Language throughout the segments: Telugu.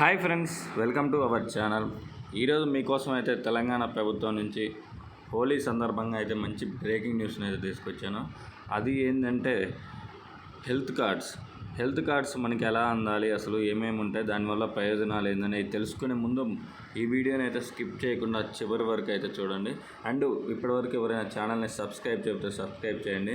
Hi friends welcome to our channel ఈరోజు మీకోసం అయితే తెలంగాణ ప్రభుత్వం నుంచి హోలీ సందర్భంగా అయితే మంచి బ్రేకింగ్ న్యూస్ని అయితే తీసుకొచ్చాను అది ఏంటంటే హెల్త్ కార్డ్స్ హెల్త్ కార్డ్స్ మనకి ఎలా అందాలి అసలు ఏమేమి ఉంటాయి దానివల్ల ప్రయోజనాలు ఏందని తెలుసుకునే ముందు ఈ వీడియోని అయితే స్కిప్ చేయకుండా చివరి వరకు అయితే చూడండి అండ్ ఇప్పటివరకు ఎవరైనా ఛానల్ని సబ్స్క్రైబ్ చెప్తే సబ్స్క్రైబ్ చేయండి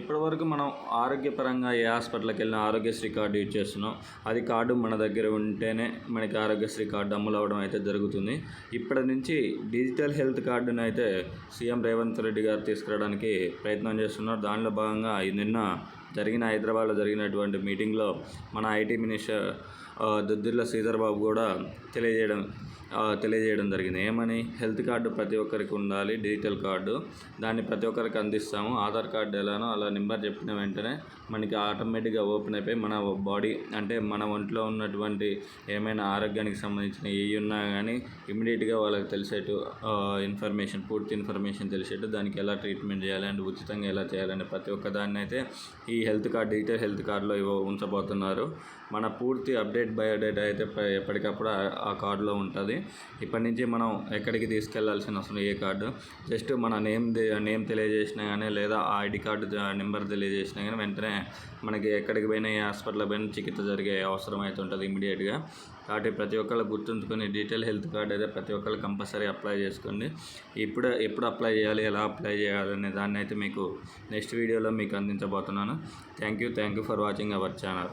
ఇప్పటివరకు మనం ఆరోగ్యపరంగా ఏ హాస్పిటల్కి వెళ్ళినా ఆరోగ్యశ్రీ కార్డు యూజ్ చేస్తున్నాం అది కార్డు మన దగ్గర ఉంటేనే మనకి ఆరోగ్యశ్రీ కార్డు అమలు అవ్వడం అయితే జరుగుతుంది ఇప్పటి నుంచి డిజిటల్ హెల్త్ కార్డును అయితే సీఎం రేవంత్ రెడ్డి గారు తీసుకురావడానికి ప్రయత్నం చేస్తున్నారు దానిలో భాగంగా నిన్న జరిగిన హైదరాబాద్లో జరిగినటువంటి మీటింగ్లో మన ఐటీ మినిస్టర్ దుద్దిర్ల శ్రీధర్బాబు బాబు కూడా తెలియజేయడం తెలియజేయడం జరిగింది ఏమని హెల్త్ కార్డు ప్రతి ఒక్కరికి ఉండాలి డిజిటల్ కార్డు దాన్ని ప్రతి ఒక్కరికి అందిస్తాము ఆధార్ కార్డు ఎలానో అలా నెంబర్ చెప్పిన వెంటనే మనకి ఆటోమేటిక్గా ఓపెన్ అయిపోయి మన బాడీ అంటే మన ఒంట్లో ఉన్నటువంటి ఏమైనా ఆరోగ్యానికి సంబంధించిన ఏ ఉన్నా కానీ ఇమీడియట్గా వాళ్ళకి తెలిసేట్టు ఇన్ఫర్మేషన్ పూర్తి ఇన్ఫర్మేషన్ తెలిసేట్టు దానికి ఎలా ట్రీట్మెంట్ చేయాలి అండ్ ఉచితంగా ఎలా చేయాలని ప్రతి ఒక్క దాన్ని అయితే ఈ ఈ హెల్త్ కార్డ్ డిజిటల్ హెల్త్ కార్డులో ఇవ్వ ఉంచబోతున్నారు మన పూర్తి అప్డేట్ బయోడేటా అయితే ఎప్పటికప్పుడు ఆ కార్డులో ఉంటుంది ఇప్పటి నుంచి మనం ఎక్కడికి తీసుకెళ్లాల్సిన అవసరం ఏ కార్డు జస్ట్ మన నేమ్ నేమ్ తెలియజేసినా కానీ లేదా ఆ ఐడి కార్డు నెంబర్ తెలియజేసినా కానీ వెంటనే మనకి ఎక్కడికి పోయినా ఏ హాస్పిటల్ పోయినా చికిత్స జరిగే అవసరం అయితే ఉంటుంది ఇమీడియట్గా కాబట్టి ప్రతి ఒక్కళ్ళు గుర్తుంచుకొని డిజిటల్ హెల్త్ కార్డ్ అయితే ప్రతి ఒక్కళ్ళు కంపల్సరీ అప్లై చేసుకోండి ఇప్పుడు ఎప్పుడు అప్లై చేయాలి ఎలా అప్లై చేయాలి అనే దాన్ని అయితే మీకు నెక్స్ట్ వీడియోలో మీకు అందించబోతున్నాను Thank you for watching our channel.